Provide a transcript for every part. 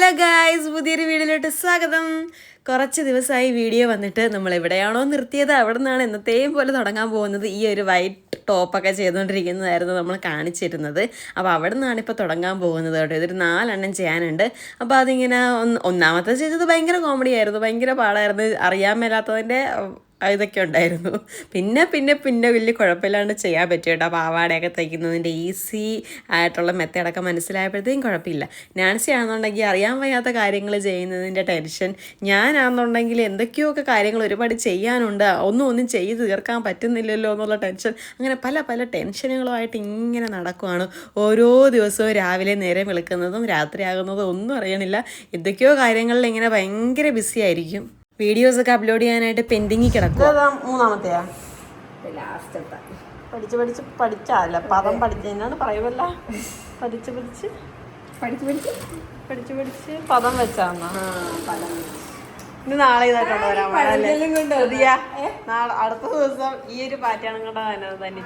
Hello guys പുതിയൊരു വീഡിയോയിലോട്ട് സ്വാഗതം. കുറച്ച് ദിവസമായി വീഡിയോ വന്നിട്ട് നമ്മൾ എവിടെയാണോ നിർത്തിയത്? അവിടെ നിന്നാണ് എന്നത്തെയും പോലെ തുടങ്ങാൻ പോകുന്നത്. ഈ ഒരു വൈറ്റ് ടോപ്പൊക്കെ ചെയ്തുകൊണ്ടിരിക്കുന്നതായിരുന്നു നമ്മൾ കാണിച്ചിരുന്നത്. അപ്പോൾ അവിടെ നിന്നാണ് ഇപ്പോൾ തുടങ്ങാൻ പോകുന്നത് കേട്ടോ. ഇതൊരു നാലെണ്ണം ചെയ്യാനുണ്ട്. അപ്പോൾ അതിങ്ങനെ ഒന്ന് ഒന്നാമത്തെ ചെയ്തത് ഭയങ്കര കോമഡി ആയിരുന്നു. ഭയങ്കര പാടായിരുന്നു. അറിയാൻ മേലാത്തതിന്റെ ഇതൊക്കെ ഉണ്ടായിരുന്നു. പിന്നെ പിന്നെ പിന്നെ വലിയ കുഴപ്പമില്ലാണ്ട് ചെയ്യാൻ പറ്റും കേട്ടോ. പാവാടയൊക്കെ തയ്ക്കുന്നതിന്റെ ഈസി ആയിട്ടുള്ള മെത്തേഡൊക്കെ മനസ്സിലായപ്പോഴത്തേക്കും കുഴപ്പമില്ല. നാൻസി ആണെന്നുണ്ടെങ്കിൽ അറിയാൻ വയ്യാത്ത കാര്യങ്ങൾ ചെയ്യുന്നതിന്റെ ടെൻഷൻ ഞാനാണെന്നുണ്ടെങ്കിൽ എന്തൊക്കെയൊക്കെ കാര്യങ്ങൾ ഒരുപാട് ചെയ്യാനുണ്ട്. ഒന്നും ഒന്നും ചെയ്ത് തീർക്കാൻ പറ്റുന്നില്ലല്ലോ എന്നുള്ള ടെൻഷൻ അങ്ങനെ പല പല ടെൻഷനുകളുമായിട്ട് ഇങ്ങനെ നടക്കുവാണ്. ഓരോ ദിവസവും രാവിലെ നേരം വിളിക്കുന്നതും രാത്രിയാകുന്നതും ഒന്നും അറിയണില്ല. എന്തൊക്കെയോ കാര്യങ്ങളിൽ ഇങ്ങനെ ഭയങ്കര ബിസി ആയിരിക്കും. വീഡിയോസ് ഒക്കെ അപ്ലോഡ് ചെയ്യാനായിട്ട് പെൻഡിങ്ങിൽ കിടക്കും മൂന്നാമത്തെയാ. ലാസ്റ്റത്തെ. പഠിച്ച് പഠിച്ച് പഠിച്ചല്ല. പദം പഠിച്ച എന്നാണ് പറയുമല്ല പഠിച്ച് പഠിച്ച്. പഠിച്ച് പഠിച്ച്. പഠിച്ച് പഠിച്ച് പദം വെച്ചാന്നാ. ഇനി നാളെ ഇതായിട്ടുണ്ട് വരാൻ പുതിയ. നാളെ അടുത്ത ദിവസം ഈ ഒരു പാറ്റാണ് കൊണ്ട് തന്നെ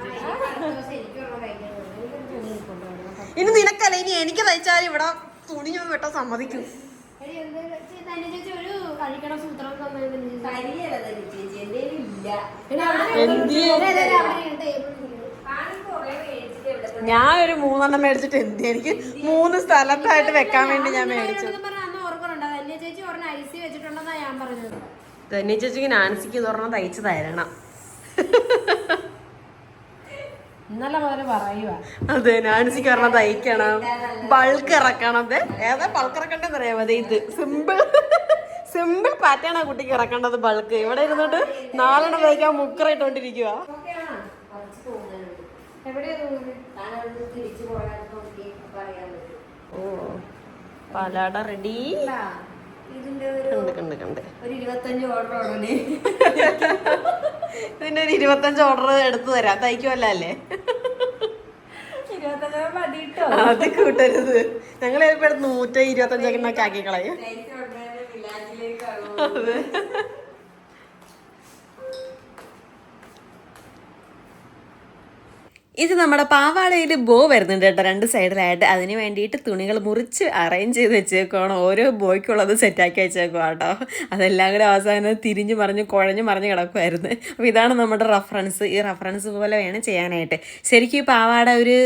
ഇനി നിനക്കല്ല ഇനി എനിക്ക് തയ്ച്ചാൽ ഇവിടെ തുണി ഞാൻ വെട്ടാൻ സമ്മതിക്കും. ഞാൻ ഒരു മൂന്നെണ്ണം മേടിച്ചിട്ട് എന്ത് എനിക്ക് മൂന്ന് സ്ഥലത്തായിട്ട് വെക്കാൻ വേണ്ടി ഞാൻ മേടിച്ചു ചേച്ചി പറഞ്ഞ ഐസി വെച്ചിട്ടുണ്ടെന്നാ ഞാൻ പറഞ്ഞത്. തന്നെ ചേച്ചിക്ക് നാൻസിക്ക് തുറന്ന് തയ്ച്ചു തരണം. ഇന്നലെ മുതൽ പറയുക അതെ നാൻസിക്ക് പറഞ്ഞ തയ്ക്കണം. ബൾക്ക് ഇറക്കണം. അതെ ഏതാ ബൾക്ക് ഇറക്കണ്ടെന്ന് അറിയാം അതെ ഇത്. സിമ്പിൾ. സിമ്പിൾ പാറ്റേൺ ആ കുട്ടിക്ക് ഇറക്കേണ്ടത് ബൾക്ക് ഇവിടെ ഇരുന്നിട്ട് നാലെണ്ണം കഴിക്കാൻ മുക്കറായിട്ടോണ്ടിരിക്കുക ഓ പാലാട റെഡി ഇതിന്റെ ഒരു ഇരുപത്തഞ്ച് ഓർഡർ എടുത്തു തരാം. തയ്ക്കുമല്ല അല്ലേ? അത് കൂട്ടരുത്. ഞങ്ങൾ എടുത്ത് നൂറ്റി ഇരുപത്തഞ്ചൊക്കെ ആക്കി കളയും. അതെ ഇത് നമ്മുടെ പാവാടയിൽ ബോ വരുന്നുണ്ട് കേട്ടോ രണ്ട് സൈഡിലായിട്ട്. അതിന് വേണ്ടിയിട്ട് തുണികൾ മുറിച്ച് അറേഞ്ച് ചെയ്ത് വെച്ചേക്കുവാണ്. ഓരോ ബോയ്ക്കുള്ളത് സെറ്റാക്കി വെച്ചേക്കുവാ കേട്ടോ. അതെല്ലാം കൂടെ അവസാനം തിരിഞ്ഞ് മറിഞ്ഞ് കുഴഞ്ഞ് മറിഞ്ഞ് കിടക്കുമായിരുന്നു അപ്പോൾ ഇതാണ് നമ്മുടെ റഫറൻസ് ഈ റഫറൻസ് പോലെ വേണം ചെയ്യാനായിട്ട്. ശരിക്കും ഈ പാവാട ഒരു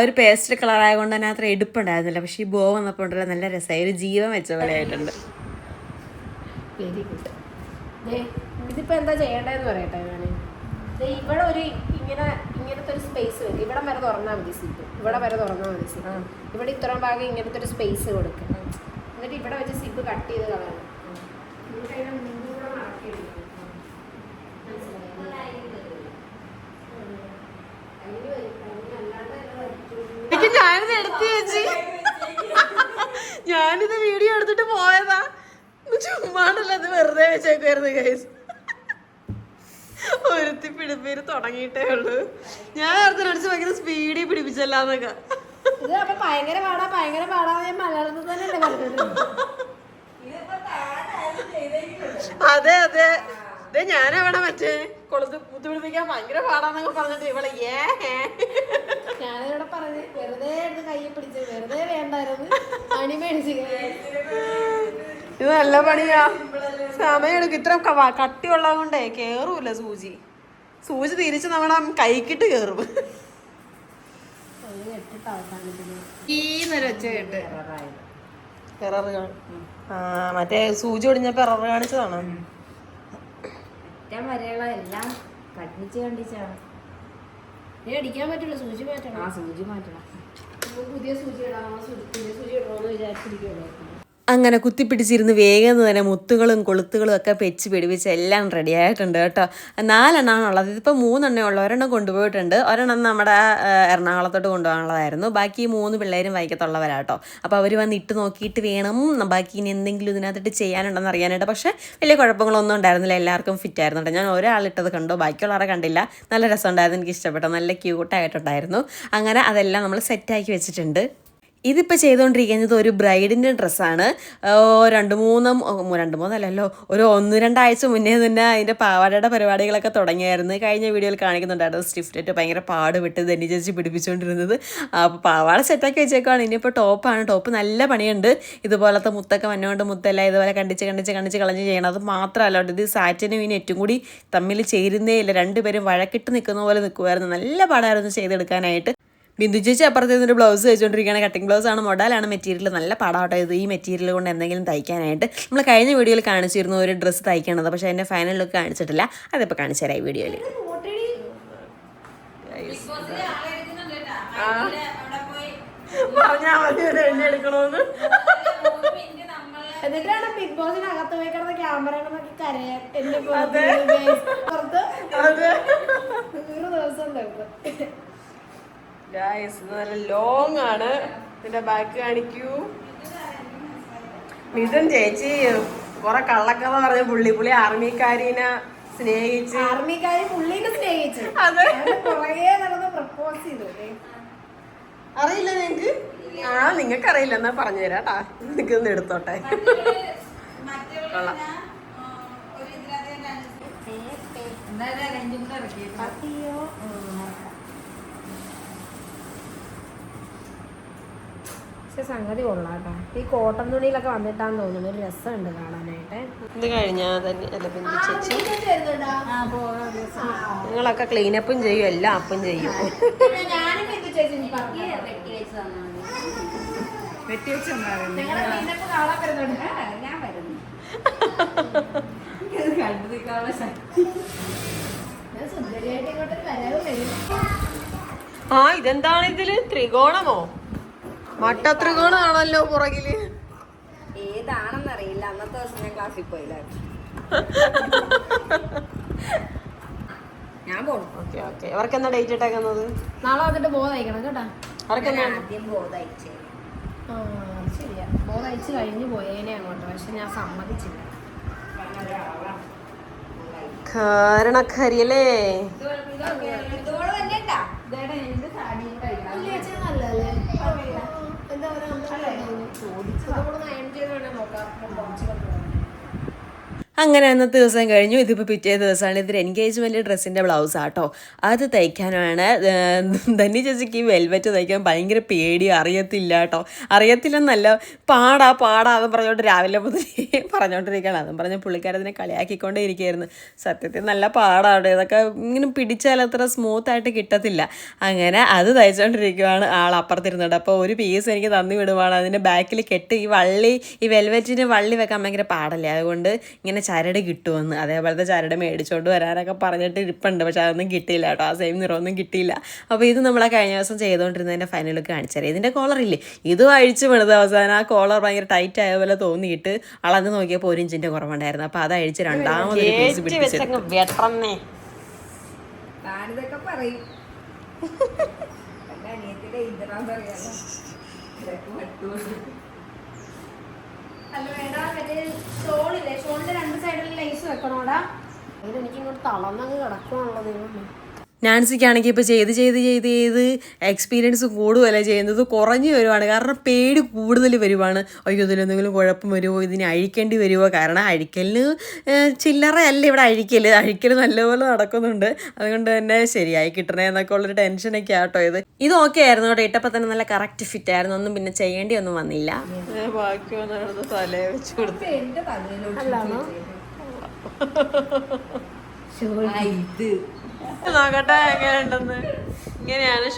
ഒരു പേസ്റ്റ് കളറായ കൊണ്ട് തന്നെ അത്ര എടുപ്പുണ്ടായിരുന്നില്ല. പക്ഷേ ഈ ബോ വന്നപ്പോൾ ഉണ്ടല്ലോ നല്ല രസമായി. ഒരു ജീവൻ വെച്ച പോലെ ആയിട്ടുണ്ട്. വെരി ഗുഡ് ഇതിപ്പോ എന്താ ചെയ്യേണ്ടതെന്ന് പറയട്ടെ ഞാൻ ഇവിടെ ഒരു ഇങ്ങനെ ഇങ്ങനത്തെ ഒരു സ്പേസ് വരും. ഇവിടെ വരെ തുറന്നാൽ മതി സിപ്പ് ഇവിടെ വരെ തുറന്നാൽ മതി സീറ്റ് ഇവിടെ ഇത്രയും ഭാഗം ഇങ്ങനത്തെ ഒരു സ്പേസ് കൊടുക്കണം എന്നിട്ട് ഇവിടെ വെച്ച് സിപ്പ് കട്ട് ചെയ്ത് കളയണം ഞാനിത് എടുത്തു ചേച്ചി. ഞാനിത് വീഡിയോ എടുത്തിട്ട് പോയതാ. ചുമ്മാണ്ടല്ല അത് വെറുതെ വെച്ചേക്കുമായിരുന്നു ഗൈസ് ഒരുത്തി പിടിപ്പേര് തുടങ്ങിയിട്ടേ ഉള്ളൂ. ഞാൻ വേറെ അടിച്ച് ഭയങ്കര സ്പീഡിൽ പിടിപ്പിച്ചല്ലാന്നൊക്കെ. ഇത് അപ്പൊ ഭയങ്കര പാടാ ഭയങ്കര പാടാ ഞാൻ മലയാളത്തിൽ തന്നെ പറഞ്ഞിട്ടുണ്ട് അതെ അതെ. അതെ ഞാനവിടെ മറ്റേ കൊളുത്ത് കൂത്ത് പിടിപ്പിക്കാൻ ഭയങ്കര പാടാന്നൊക്കെ പറഞ്ഞിട്ട് ഇവളെ ഏ. ഞാനിവിടെ പറഞ്ഞു വെറുതെ എടുത്ത് കയ്യിൽ പിടിച്ച് വെറുതെ വേണ്ടായിരുന്നു. അണി മേടിച്ച് ഇത് നല്ല പണിയാ. സമയം എടുക്കും ഇത്ര കട്ടി കട്ടിയുള്ളത് കൊണ്ടേ കേറൂല സൂചി. സൂചി തിരിച്ച് നമ്മുടെ കൈക്കിട്ട് കേറും. എട്ടിട്ട് അവസാനിപ്പിക്കുന്നു ഈന്നൊരു ഒച്ച കേട്ട്. എറർ ആ മറ്റേ സൂചി ഒടിഞ്ഞപ്പോ എറർ കാണിച്ചതാണ്? എല്ലാം കണ്ടിച്ച് കണ്ടിച്ചാണ്. അടിക്കാൻ പറ്റില്ല സൂചി മാറ്റണം. ആ സൂചി മാറ്റണം. പുതിയ സൂചി ഇടാം സൂചി പുതിയ സൂചി ഇടണമെന്ന് വിചാരിച്ചിരിക്കുള്ളൂ അങ്ങനെ കുത്തിപ്പിടിച്ചിരുന്ന് വേഗം തന്നെ മുത്തുകളും കൊളുത്തുകളും ഒക്കെ വെച്ച് പിടിപ്പിച്ച് എല്ലാം റെഡി ആയിട്ടുണ്ട് കേട്ടോ. നാലെണ്ണമാണുള്ളത് ഇതിപ്പോൾ മൂന്നെണ്ണേ ഉള്ളൂ. ഒരെണ്ണം കൊണ്ടുപോയിട്ടുണ്ട്. ഒരെണ്ണം നമ്മുടെ എറണാകുളത്തോട്ട് കൊണ്ടുപോകാനുള്ളതായിരുന്നു. ബാക്കി മൂന്ന് പിള്ളേരും വൈക്കത്തുള്ളവരാട്ടോ അപ്പോൾ അവർ വന്ന് ഇട്ട് നോക്കിയിട്ട് വേണം. ബാക്കി ഇനി എന്തെങ്കിലും ഇതിനകത്തിട്ട് ചെയ്യാനുണ്ടെന്ന് അറിയാനായിട്ട്. പക്ഷേ വലിയ കുഴപ്പങ്ങളൊന്നും ഉണ്ടായിരുന്നില്ല. എല്ലാവർക്കും ഫിറ്റ് ആയിരുന്നു കേട്ടോ ഞാൻ ഒരാളിട്ടത് കണ്ടു. ബാക്കിയുള്ളവരെ കണ്ടില്ല. നല്ല രസമുണ്ടായിരുന്നു. എനിക്ക് ഇഷ്ടപ്പെട്ടു. നല്ല ക്യൂട്ടായിട്ടുണ്ടായിരുന്നു അങ്ങനെ അതെല്ലാം നമ്മൾ സെറ്റാക്കി വെച്ചിട്ടുണ്ട്. ഇതിപ്പോൾ ചെയ്തുകൊണ്ടിരിക്കുന്നത് ഒരു ബ്രൈഡിന്റെ ഡ്രസ്സാണ്. രണ്ട് മൂന്നും രണ്ട് മൂന്നല്ലല്ലോ. ഒരു ഒന്ന് രണ്ടാഴ്ച മുന്നേ തന്നെ അതിന്റെ പാവാടയുടെ പരിപാടികളൊക്കെ തുടങ്ങിയായിരുന്നു. കഴിഞ്ഞ വീഡിയോയിൽ കാണിക്കുന്നുണ്ടായിരുന്നു. സ്റ്റിഫ്റ്റ് ഭയങ്കര പാട് വിട്ട് ധനി ചേച്ചി പിടിപ്പിച്ചുകൊണ്ടിരുന്നത് അപ്പോൾ പാവാട സെറ്റാക്കി വെച്ചേക്കാണ് ഇനിയിപ്പോൾ ടോപ്പാണ് ടോപ്പ് നല്ല പണിയുണ്ട്. ഇതുപോലത്തെ മുത്തൊക്കെ വന്നുകൊണ്ട് മുത്തല്ല ഇതുപോലെ കണ്ടിച്ച് കണ്ടിച്ച് കണ്ടിച്ച് കളഞ്ഞ് ചെയ്യണം. അത് മാത്രമല്ല ഇത് സാറ്റിനും ഇനി ഏറ്റവും കൂടി തമ്മിൽ ചേരുന്നേ ഇല്ല രണ്ടുപേരും വഴക്കിട്ട് നിൽക്കുന്ന പോലെ നിൽക്കുമായിരുന്നു നല്ല പാടായിരുന്നു ചെയ്തെടുക്കാനായിട്ട്. ബിന്ദു ചേച്ചി അപ്പുറത്ത് നിന്നൊരു ബ്ലൗസ് വെച്ചുകൊണ്ടിരിക്കുകയാണ് കട്ടിംഗ് ബ്ലൗസ് ആണ് മോഡലാണ് മെറ്റീരിയൽ നല്ല പാടാട്ടോ ഇത്. ഈ മെറ്റീരിയൽ കൊണ്ട് എന്തെങ്കിലും തയ്ക്കാനായിട്ട് നമ്മൾ കഴിഞ്ഞ വീഡിയോയിൽ കാണിച്ചിരുന്നു ഒരു ഡ്രസ്സ് തയ്ക്കണത് പക്ഷേ അതിന്റെ ഫൈനൽ ലുക്ക് കാണിച്ചിട്ടില്ല. അതിപ്പോൾ കാണിച്ചു തരാം ഈ വീഡിയോയിൽ പറഞ്ഞാൽ മതി എന്നെ എന്നിട്ടാണ് ബിഗ് ബോസിന് അകത്ത് പോയി കിടന്ന ക്യാമറ നോക്കി കരയാൻ. എന്റെ പുറത്ത് നൂറ് ദിവസം ഉണ്ടായിരുന്നു. ഗായ്സ് നല്ല ലോങ് ആണ്. ഇതിന്റെ ബാക്ക് കാണിക്കൂ. മിഥുൻ ചേച്ചി കുറെ കള്ളക്കഥ പറഞ്ഞ പുള്ളി പുള്ളി ആർമിക്കാരിനെ സ്നേഹിച്ച്. ആർമിക്കാരി പുള്ളിനെ സ്നേഹിച്ചു. അതെ. പുറകെ നടന്ന് പ്രപ്പോസ് ചെയ്തു. അറിയില്ല നിങ്ങക്ക്? ആ നിങ്ങൾക്ക് അറിയില്ല എന്നാ പറഞ്ഞു തരാട്ടാ നിങ്ങൾക്ക് ഒന്ന് എടുത്തോട്ടെ. കൊള്ളാം. പക്ഷെ സംഗതി കൊള്ളാട്ടോ. ഈ കോട്ടൺ തുണിയിലൊക്കെ വന്നിട്ടാന്ന് തോന്നുന്നു. ഒരു രസമുണ്ട് കാണാനായിട്ട്. ഇത് കഴിഞ്ഞാ തന്നെ അല്ല ബിന്ദു ചേച്ചി. നിങ്ങളൊക്കെ ക്ലീനപ്പും ചെയ്യും എല്ലാം അപ്പും ചെയ്യും. ആ ഇതെന്താണ് ഇതിൽ? ത്രികോണമോ? മട്ട ത്രികോണമാണല്ലോ പുറകിൽ. ഏതാണെന്നറിയില്ല. അന്നത്തെ ദിവസം ഞാൻ ക്ലാസ്സിൽ പോയില്ല. ഞാൻ പോണു. Okay okay. അവർക്ക് എന്നാ ഡേറ്റ് ഇട്ടേക്കുന്നത്? നാളെ വന്നിട്ട് ബോധയക്കണം കേട്ടാ. അവർക്ക് ആദ്യം ബോധയച്ചേ ആ ശരിയാ. ബോധയച്ച് കഴിഞ്ഞു കഴിഞ്ഞ് പോയേനെ അങ്ങോട്ട്. പക്ഷെ ഞാൻ സമ്മതിച്ചില്ല. കാരണക്കരിയല്ലേ? ഇതോടെ തന്നെ അങ്ങനെ അന്നത്തെ ദിവസം കഴിഞ്ഞു. ഇതിപ്പോൾ പിറ്റേ ദിവസമാണ്. ഇതിൽ എൻഗേജ്മെന്റ് ഡ്രസ്സിന്റെ ബ്ലൗസ് ആട്ടോ. അത് തയ്ക്കാനാണ് ധന്യ ചേച്ചിക്ക് ഈ വെൽവെറ്റ് തയ്ക്കാൻ ഭയങ്കര പേടി. അറിയത്തില്ല കേട്ടോ. അറിയത്തില്ലെന്നല്ല പാടാ പാടാ അതും പറഞ്ഞുകൊണ്ട് രാവിലെ മുതൽ പറഞ്ഞുകൊണ്ടിരിക്കുകയാണ് അതും പറഞ്ഞ് പുള്ളിക്കാരതിനെ കളിയാക്കിക്കൊണ്ടേ ഇരിക്കുകയായിരുന്നു സത്യത്തിൽ നല്ല പാടാണ്. ഇതൊക്കെ ഇങ്ങനെ പിടിച്ചാൽ അത്ര സ്മൂത്ത് ആയിട്ട് കിട്ടത്തില്ല. അങ്ങനെ അത് തയ്ച്ചുകൊണ്ടിരിക്കുവാണ് ആൾ അപ്പുറത്തിരുന്നുണ്ട് അപ്പോൾ ഒരു പീസ് എനിക്ക് തന്നു വിടുവാണ് അതിന്റെ ബാക്കിൽ കെട്ട് ഈ വള്ളി ഈ വെൽവെറ്റിന് വള്ളി വെക്കാൻ ഭയങ്കര പാടല്ലേ. അതുകൊണ്ട് ഇങ്ങനെ ചരട് കിട്ടുമെന്ന്. അതേപോലത്തെ ചരട് മേടിച്ചുകൊണ്ട് വരാനൊക്കെ പറഞ്ഞിട്ട് ഇരിപ്പുണ്ട്. പക്ഷെ അതൊന്നും കിട്ടിയില്ല കേട്ടോ. ആ സെയിം നിറമൊന്നും കിട്ടിയില്ല. അപ്പോൾ ഇത് നമ്മളെ കഴിഞ്ഞ ദിവസം ചെയ്തുകൊണ്ടിരുന്നതിന്റെ ഫൈനൽ കാണിച്ചാൽ കാണിച്ചു തരാം. ഇതിന്റെ ഇല്ലേ? ഇതും അഴിച്ച് വിടുന്നത് അവസാനം. ആ കോളർ ഭയങ്കര ടൈറ്റ് ആയ പോലെ തോന്നിയിട്ട് അളന്ന് നോക്കിയപ്പോൾ ഒരു ഇഞ്ചിന്റെ കുറവുണ്ടായിരുന്നു. അപ്പോൾ അത് അഴിച്ച് രണ്ടാമത് പീസ് പിടിപ്പിച്ചെടുത്തു അല്ല ഷോളില്ലേ? ഷോളിന്റെ രണ്ട് സൈഡിൽ ലൈസ് വെക്കണോടാ? എനിക്കിങ്ങോട്ട് തളർന്നങ്ങ് കിടക്കുവാണല്ലോ ദൈവമേ. നാൻസിക്കാണെങ്കിൽ ഇപ്പോൾ ചെയ്ത് ചെയ്ത് ചെയ്ത് ചെയ്ത് എക്സ്പീരിയൻസ് കൂടുകയല്ല ചെയ്യുന്നത്? കുറഞ്ഞു വരുവാണ്. കാരണം പേടി കൂടുതൽ വരുവാണ്. അയ്യോ ഇതിലെന്തെങ്കിലും കുഴപ്പം വരുമോ ഇതിന് അഴിക്കേണ്ടി വരുമോ കാരണം അഴിക്കലിന് ചില്ലറ ചില്ലറയല്ല ഇവിടെ അഴിക്കൽ അഴിക്കൽ നല്ലപോലെ നടക്കുന്നുണ്ട്. അതുകൊണ്ട് തന്നെ ശരിയായി കിട്ടണേ എന്നൊക്കെ ഉള്ളൊരു ടെൻഷനൊക്കെ ആട്ടോ ഇത്. ഇത് ഓക്കെ ആയിരുന്നു കേട്ടോ. ഇട്ടപ്പോൾ തന്നെ നല്ല കറക്റ്റ് ഫിറ്റ് ആയിരുന്നു. ഒന്നും പിന്നെ ചെയ്യേണ്ടി ഒന്നും വന്നില്ല. ബാക്കി വന്നിടത്ത് തലയെ വെച്ച് കൊടുത്തു. അല്ലാണോ ഇത്. ഇങ്ങനെയാണ്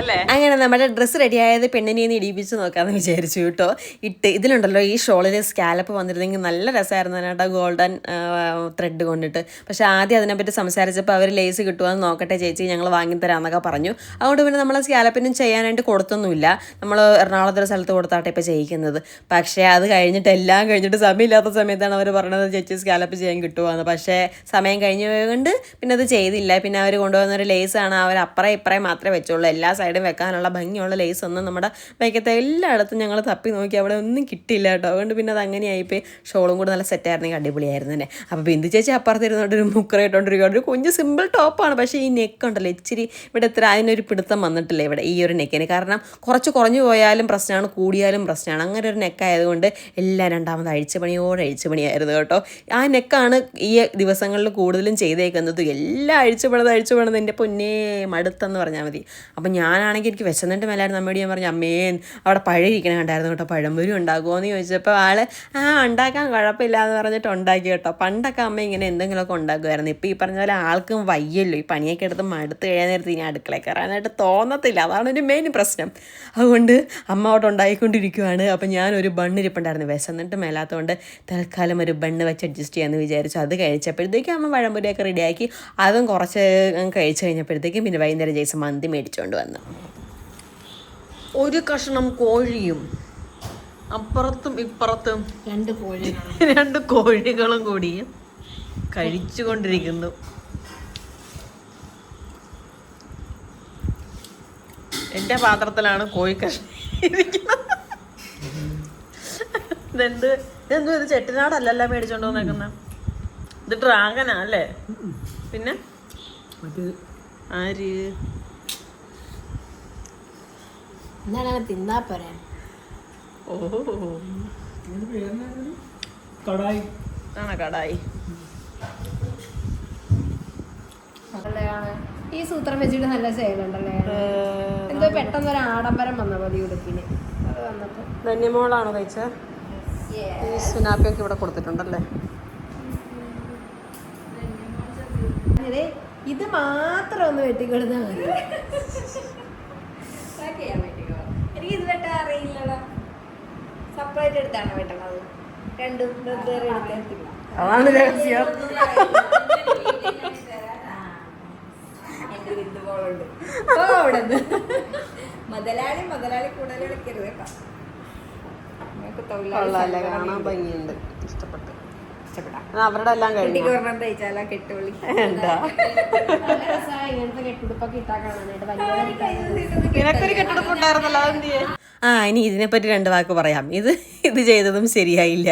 അല്ലേ? അങ്ങനെ നമ്മുടെ ഡ്രസ്സ് റെഡി ആയത് പെണ്ണിനെ ഒന്ന് ഇടിപ്പിച്ച് നോക്കാന്ന് വിചാരിച്ചു കേട്ടോ. ഇട്ട് ഇതിലുണ്ടല്ലോ ഈ ഷോളിൽ സ്കാലപ്പ് വന്നിരുന്നെങ്കിൽ നല്ല രസമായിരുന്നു കേട്ടോ ഗോൾഡൻ ത്രെഡ് കൊണ്ടിട്ട്. പക്ഷെ ആദ്യം അതിനെപ്പറ്റി സംസാരിച്ചപ്പോൾ അവർ ലേസ് കിട്ടുമെന്ന് നോക്കട്ടെ ചേച്ചി ഞങ്ങൾ വാങ്ങി വാങ്ങിത്തരാമെന്നൊക്കെ പറഞ്ഞു. അതുകൊണ്ട് പിന്നെ നമ്മൾ സ്കാലപ്പിനും ചെയ്യാനായിട്ട് കൊടുത്തൊന്നുമില്ല. നമ്മൾ എറണാകുളത്ത് ഒരു സ്ഥലത്ത് കൊടുത്താട്ടെ ഇപ്പോൾ ചെയ്യിക്കുന്നത്. പക്ഷേ അത് കഴിഞ്ഞിട്ട് എല്ലാം കഴിഞ്ഞിട്ട് സമയമില്ലാത്ത സമയത്താണ് അവർ പറഞ്ഞത് ചേച്ചി സ്കാലപ്പ് ചെയ്യാൻ കിട്ടുമെന്ന് പക്ഷേ സമയം കഴിഞ്ഞ് പോയതുകൊണ്ട് പിന്നെ അത് ചെയ്തില്ല. പിന്നെ അവർ കൊണ്ടുവന്ന ഒരു ലേസാണ്. അവർ അപ്പറേ ഇപ്പറേ മാത്രമേ വെച്ചുള്ളൂ എല്ലാ സൈഡും വെക്കാനുള്ള ഭംഗിയുള്ള ലേസ് ഒന്നും നമ്മുടെ ബൈക്കത്തെ എല്ലായിടത്തും ഞങ്ങൾ തപ്പി നോക്കി അവിടെ ഒന്നും കിട്ടിയില്ല കേട്ടോ. അതുകൊണ്ട് പിന്നെ അത് അങ്ങനെയായിപ്പോയി ഷോളും കൂടെ നല്ല സെറ്റായിരുന്നെങ്കിൽ അടിപൊളിയായിരുന്നു തന്നെ. അപ്പോൾ ബിന്ദു ചേച്ചി അപ്പുറത്തിരുന്നോണ്ട് ഒരു മുക്കറ ഇട്ടുകൊണ്ടിരിക്കുക ഒരു കുഞ്ഞ് സിമ്പിൾ ടോപ്പാണ് പക്ഷേ ഈ നെക്ക് ഉണ്ടല്ലോ ഇച്ചിരി ഇവിടെ ഇത്ര അതിനൊരു പിടുത്തം വന്നിട്ടില്ല ഇവിടെ ഈ ഒരു നെക്കിന് കാരണം കുറച്ച് കുറഞ്ഞു പോയാലും പ്രശ്നമാണ് കൂടിയാലും പ്രശ്നമാണ്. അങ്ങനെ ഒരു നെക്കായതുകൊണ്ട് എല്ലാം രണ്ടാമത് അഴിച്ചുപണിയോട് അഴിച്ചുപണിയായിരുന്നു കേട്ടോ. ആ നെക്കാണ് ഈ ദിവസങ്ങളിൽ കൂടുതലും ചെയ്തേക്കുന്നത്. എല്ലാം അഴിച്ചുപണത് അഴിച്ചുപണത് എന്റെ പൊന്നേ മടുത്തെന്ന് പറഞ്ഞാൽ മതി. അപ്പം ഞാനാണെങ്കിൽ എനിക്ക് വിശന്നിട്ട് മേലായിരുന്നു അമ്മയോട് ഞാൻ പറഞ്ഞു അമ്മേ അവിടെ പഴം ഇരിക്കണം കണ്ടായിരുന്നു കേട്ടോ പഴംപൊരി ഉണ്ടാകുമോ എന്ന് ചോദിച്ചപ്പോൾ ആൾ ആ ഉണ്ടാക്കാൻ കുഴപ്പമില്ല എന്ന് പറഞ്ഞിട്ട് ഉണ്ടാക്കി കേട്ടോ. പണ്ടൊക്കെ അമ്മ ഇങ്ങനെ എന്തെങ്കിലുമൊക്കെ ഉണ്ടാക്കുമായിരുന്നു. ഇപ്പം ഈ പറഞ്ഞ പോലെ ആൾക്കും വയ്യല്ലോ ഈ പണിയൊക്കെ എടുത്ത് മടുത്ത് കഴിയാൻ നേരത്ത് ഇനി അടുക്കളയിൽ കയറാനായിട്ട് തോന്നത്തില്ല. അതാണ് ഒരു മെയിൻ പ്രശ്നം. അതുകൊണ്ട് അമ്മ അവിടെ ഉണ്ടായിക്കൊണ്ടിരിക്കുവാണ്. അപ്പം ഞാനൊരു ബണ്ണിരിപ്പുണ്ടായിരുന്നു. വിശന്നിട്ട് മേലാത്തതുകൊണ്ട് തൽക്കാലം ഒരു ബണ്ണ് വെച്ച് അഡ്ജസ്റ്റ് ചെയ്യാമെന്ന് വിചാരിച്ചു. അത് കഴിച്ചപ്പോഴത്തേക്കും അമ്മ പഴംപൊരിയൊക്കെ റെഡിയാക്കി അതും കുറച്ച് കഴിച്ചു കഴിച്ച് കഴിഞ്ഞപ്പോഴത്തേക്കും പിന്നെ വൈകുന്നേരം ജയിച്ച് മന്തി മേടിച്ചുകൊണ്ട് വന്നു. ഒരു കഷ്ണം കോഴിയും അപ്പുറത്തും ഇപ്പുറത്തും രണ്ട് കോഴി രണ്ട് കോഴികളും കൂടി കഴിച്ചുകൊണ്ടിരിക്കുന്നു. എന്റെ പാത്രത്തിലാണ് കോഴി കഷ്ണം ഇതെന്ത്? ഇതെന്തോ ഇത് ചെട്ടിനാടല്ലല്ലോ മേടിച്ചോണ്ട് വന്നേക്കുന്ന. ഇത് ഡ്രാഗനാ അല്ലേ? പിന്നെ? ആര്? എന്താണ് തിന്നാ പോരെ? ഓ. കടായി. ആണോ കടായി. ഈ സൂത്രം വെച്ചിട്ട് നല്ല ചെയ്യലുണ്ടല്ലേ എന്തോ പെട്ടെന്ന് ഒരു ആഡംബരം വന്ന മതി ഉടുപ്പിന്. അത് വന്നപ്പോ ധന്യമോളാണോ കഴിച്ചത് ഈ സുനാപ്പിയൊക്കെ ഇവിടെ കൊടുത്തിട്ടുണ്ടല്ലേ? ഇത് ഇത് മാത്രം ഒന്ന് വെട്ടിക്കൊടുത്താൽ മതി. എനിക്ക് ഇത് വെട്ടാൻ അറിയില്ലടാ. സെപ്പറേറ്റ് എടുത്താണ് വെട്ടണത്? രണ്ടും വെവ്വേറെ എടുത്തിട്ടില്ല അതാണ് രഹസ്യം. മുതലാളി മുതലാളി കൂടുതൽ കേട്ടോ. കാണാൻ ഭംഗിയുണ്ട്. ഇഷ്ടപ്പെട്ടു. ഇഷ്ടപ്പെടാം അവരുടെ എല്ലാം കഴിഞ്ഞു ഒരെണ്ണം തയ്ച്ചാലാ കെട്ടുപൊളി എന്താ? ഇങ്ങനത്തെ കെട്ടുടുപ്പൊക്കെ ഇട്ടാ കാണാനായിട്ട്. വലിയ നിനക്കൊരു കെട്ടിടപ്പുണ്ടായിരുന്നല്ലോ അതെന്ത് ആ ഇനി ഇതിനെപ്പറ്റി രണ്ട് വാക്ക് പറയാം. ഇത് ഇത് ചെയ്തതും ശരിയായില്ല.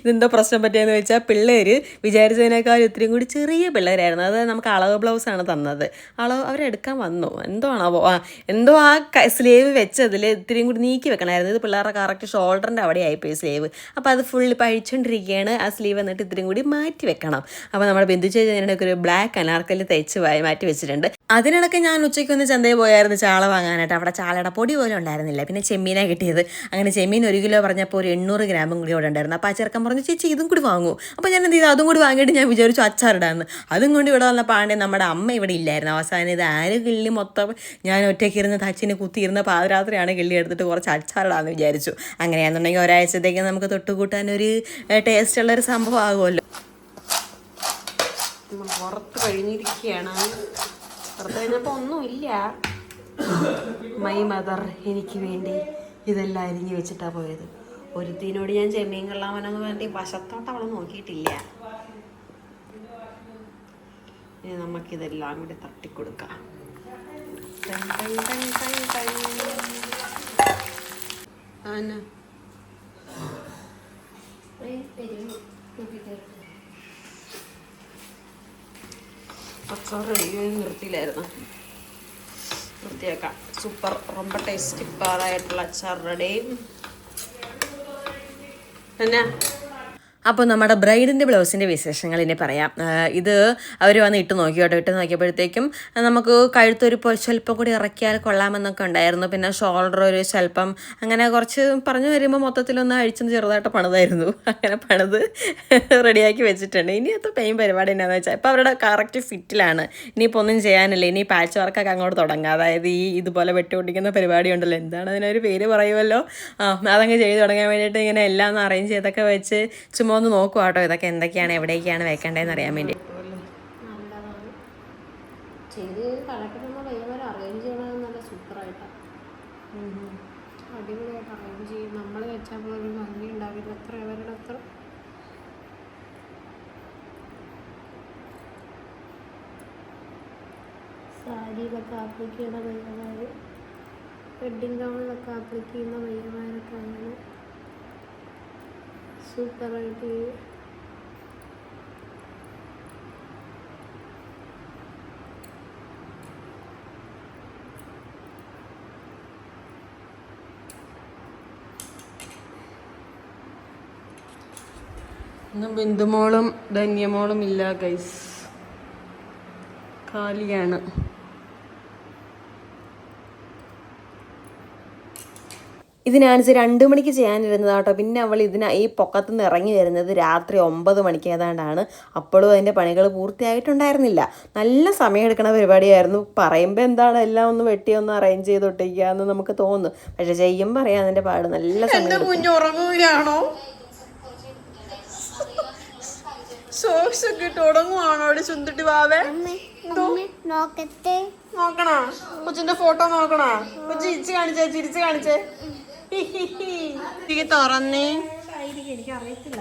ഇതെന്തോ പ്രശ്നം പറ്റിയെന്ന് വെച്ചാൽ പിള്ളേർ വിചാരിച്ചതിനേക്കാൾ ഇത്രയും കൂടി ചെറിയ പിള്ളേരായിരുന്നു. അത് നമുക്ക് അളവ് ബ്ലൗസാണ് തന്നത്. അളവ് അവരെടുക്കാൻ വന്നു. എന്തോ ആണോ ആ എന്തോ ആ സ്ലേവ് വെച്ചതിൽ ഇത്രയും കൂടി നീക്കി വെക്കണമായിരുന്നു ഇത് പിള്ളേരുടെ കറക്റ്റ് ഷോൾഡറിന്റെ അവിടെ ആയിപ്പോയി സ്ലേവ് അപ്പോൾ അത് ഫുൾ ഇപ്പോൾ അഴിച്ചുകൊണ്ടിരിക്കുകയാണ് ആ സ്ലീവ് എന്നിട്ട് ഇത്രയും കൂടി മാറ്റി വെക്കണം. അപ്പോൾ നമ്മുടെ ബിന്ദു ചേച്ചിനൊക്കെ ഒരു ബ്ലാക്ക് അനാർക്കലി തയ്ച്ച് മാറ്റി വെച്ചിട്ടുണ്ട്. അതിനിടയ്ക്ക് ഞാൻ ഉച്ചയ്ക്ക് ഒന്ന് ചന്തയിൽ പോയായിരുന്നു ചാള വാങ്ങാനായിട്ട്. അവിടെ ചാളയുടെ പൊടി പോലും ഉണ്ടായിരുന്നില്ല. പിന്നെ ചെമ്മീനാണ് കിട്ടിയത്. അങ്ങനെ ചെമ്മീൻ ഒരു കിലോ പറഞ്ഞപ്പോൾ ഒരു എണ്ണൂറ് ഗ്രാമും കൂടി അവിടെ ഉണ്ടായിരുന്നു. അപ്പോൾ ആ ചെറുക്കൻ പറഞ്ഞു ചേച്ചി ഇതും കൂടി വാങ്ങൂ. അപ്പോൾ ഞാൻ എന്ത് ചെയ്തു? അതും കൂടി വാങ്ങിയിട്ട് ഞാൻ വിചാരിച്ചു അച്ചാറിടാന്ന്. അതും കൊണ്ട് ഇവിടെ വന്നപ്പോൾ ആണ്ടേ നമ്മുടെ അമ്മ ഇവിടെ ഇല്ലായിരുന്നു. അവസാനം ഇത് ആര് കിള്ളി മൊത്തം ഞാൻ ഒറ്റയ്ക്ക് ഇരുന്ന് തച്ചിനെ കുത്തിയിരുന്ന പാതിരാത്രിയാണ് കിള്ളി എടുത്തിട്ട് കുറച്ച് അച്ചാറിടാന്ന് വിചാരിച്ചു. അങ്ങനെയാണെന്നുണ്ടെങ്കിൽ ഒരാഴ്ചത്തേക്ക് നമുക്ക് തൊട്ടുകൂട്ടാൻ ഒരു ടേസ്റ്റ് ഉള്ളൊരു സംഭവം ആകുമല്ലോ. പുറത്ത് കഴിഞ്ഞിരിക്കുകയാണ്. പുറത്ത് കഴിഞ്ഞപ്പോൾ ഒന്നുമില്ല മൈ മദർ എനിക്ക് വേണ്ടി ഇതെല്ലാം അരിഞ്ഞു വെച്ചിട്ടാണ് പോയത്. ഒരുത്തിനോട് ഞാൻ ചെമ്മീൻ കൊള്ളാമെന്ന് പറഞ്ഞിട്ട് വശത്തോട്ട് അവൾ നോക്കിയിട്ടില്ല. ഇനി നമുക്കിതെല്ലാം കൂടി തട്ടിക്കൊടുക്കാം. അച്ചാറ് നിർത്തിയില്ലായിരുന്നു? വൃത്തിയാക്കാം. സൂപ്പർ. റൊമ്പ ടേസ്റ്റ് പാടായിട്ടുള്ള അച്ചാർ റെഡി എന്നാ അപ്പോൾ നമ്മുടെ ബ്രൈഡിന്റെ ബ്ലൗസിന്റെ വിശേഷങ്ങൾ ഇനി പറയാം. ഇത് അവർ വന്ന് ഇട്ട് നോക്കി കേട്ടോ. ഇട്ട് നോക്കിയപ്പോഴത്തേക്കും നമുക്ക് കഴുത്തൊരു സ്വല്പം കൂടി ഇറക്കിയാൽ കൊള്ളാമെന്നൊക്കെ ഉണ്ടായിരുന്നു. പിന്നെ ഷോൾഡർ ഒരു സ്വല്പം അങ്ങനെ കുറച്ച് പറഞ്ഞു വരുമ്പോൾ മൊത്തത്തിലൊന്ന് അഴിച്ചൊന്ന് ചെറുതായിട്ട് പണിതായിരുന്നു. അങ്ങനെ പണിത് റെഡിയാക്കി വെച്ചിട്ടുണ്ട്. ഇനി അത് പെയിൻ പരിപാടി എന്നാന്ന് വെച്ചാൽ ഇപ്പോൾ അവരുടെ കറക്റ്റ് ഫിറ്റിലാണ്. ഇനിയിപ്പോൾ ഒന്നും ചെയ്യാനില്ല. ഇനി പാച്ച് വർക്കൊക്കെ അങ്ങോട്ട് തുടങ്ങാം. അതായത് ഈ ഇതുപോലെ വെട്ടിപ്പൊട്ടിക്കുന്ന പരിപാടി ഉണ്ടല്ലോ. എന്താണ് അതിനൊരു പേര് പറയുമല്ലോ? അതങ്ങ് ചെയ്ത് തുടങ്ങാൻ വേണ്ടിയിട്ട് ഇങ്ങനെ എല്ലാം ഒന്ന് അറേഞ്ച് ചെയ്തൊക്കെ വെച്ച് ചുമ്മാ ഒന്ന് നോക്കുക കേട്ടോ ഇതൊക്കെ എന്തൊക്കെയാണ് എവിടേക്കാണ് വെക്കേണ്ടതെന്ന് അറിയാൻ വേണ്ടി. ചെയ്ത് അറേഞ്ച് നല്ല നമ്മൾ സാരിയിലൊക്കെ ആപ്ലിക്ക് ചെയ്യുന്ന പയ്യന്മാർ വെഡിങ് ഗൗണിലൊക്കെ ചെയ്യുന്ന പയ്യന്മാരൊക്കെ അങ്ങനെ സൂപ്പറായിട്ട് ഇന്ന് ബിന്ദുമോളും ധന്യമോളും ഇല്ല ഗൈസ് കാലിയാണ്. ഇതിനാണിച്ച് രണ്ട് മണിക്ക് ചെയ്യാനിരുന്നത് കേട്ടോ. പിന്നെ അവൾ ഇതിന് ഈ പൊക്കത്തു നിന്ന് ഇറങ്ങി വരുന്നത് രാത്രി ഒമ്പത് മണിക്ക് ഏതാണ്ടാണ് അപ്പോഴും അതിന്റെ പണികൾ പൂർത്തിയായിട്ടുണ്ടായിരുന്നില്ല. നല്ല സമയം എടുക്കുന്ന പരിപാടിയായിരുന്നു. പറയുമ്പോൾ എന്താണ് എല്ലാം ഒന്ന് വെട്ടി ഒന്ന് അറേഞ്ച് ചെയ്ത് ഒട്ടിക്കുക എന്ന് നമുക്ക് തോന്നുന്നു പക്ഷെ ചെയ്യുമ്പോൾ അറിയാം അതിന്റെ പാട് നല്ല സമയം സോക്സ് ഒക്കെ ഇട്ട് അവിടെ ചുന്തിട്ട് വാവേ? നോക്കട്ടെ. നോക്കണോ? കൊച്ചിന്റെ ഫോട്ടോ നോക്കണോ? കൊച്ചി ഇച്ച് കാണിച്ചേ ചിരിച്ച് കാണിച്ചേ. എനിക്ക് തുറന്നേ. എനിക്ക് അറിയത്തില്ല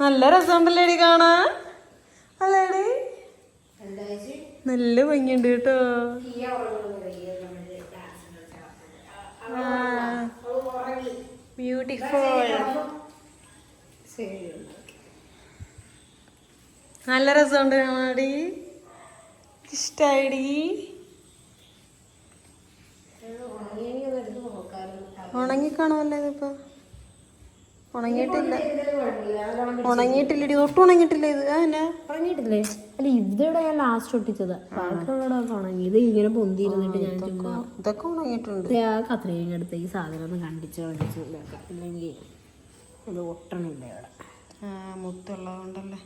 നല്ല രസമുണ്ടല്ലേടി കാണാ അല്ലേടി നല്ല ഭംഗിയുണ്ട് കേട്ടോ. ബ്യൂട്ടിഫുൾ നല്ല രസമുണ്ട് കാണാടി ഇഷ്ടായിടി. ഉണങ്ങിക്കാണുമല്ലേ ഇതിപ്പോ. ഉണങ്ങിയിട്ടില്ല. ഉണങ്ങിയിട്ടില്ലടി. ഒട്ടും ഉണങ്ങിയിട്ടില്ല ഇത്. എന്നാ? പറഞ്ഞിട്ടില്ലേ അല്ല ഇതിവിടെ ഞാൻ ലാസ്റ്റ് ഒട്ടിച്ചത്. ബാക്കിയുള്ളതൊക്കെ ഉണങ്ങി. ഇത് ഇങ്ങനെ പൊന്തിയിരുന്നിട്ട് ഞാൻ ചുമ്മാ ഇതൊക്കെ ഉണങ്ങിയിട്ടുണ്ട്. ആ കത്രിക എടുത്ത് ഈ സാധനം ഒന്ന് കണ്ടിച്ച് കണ്ടിച്ച് ഇല്ലെങ്കിൽ അത് ഒട്ടണില്ല ഇവിടെ. മുത്തുള്ളത് കൊണ്ടല്ലേ?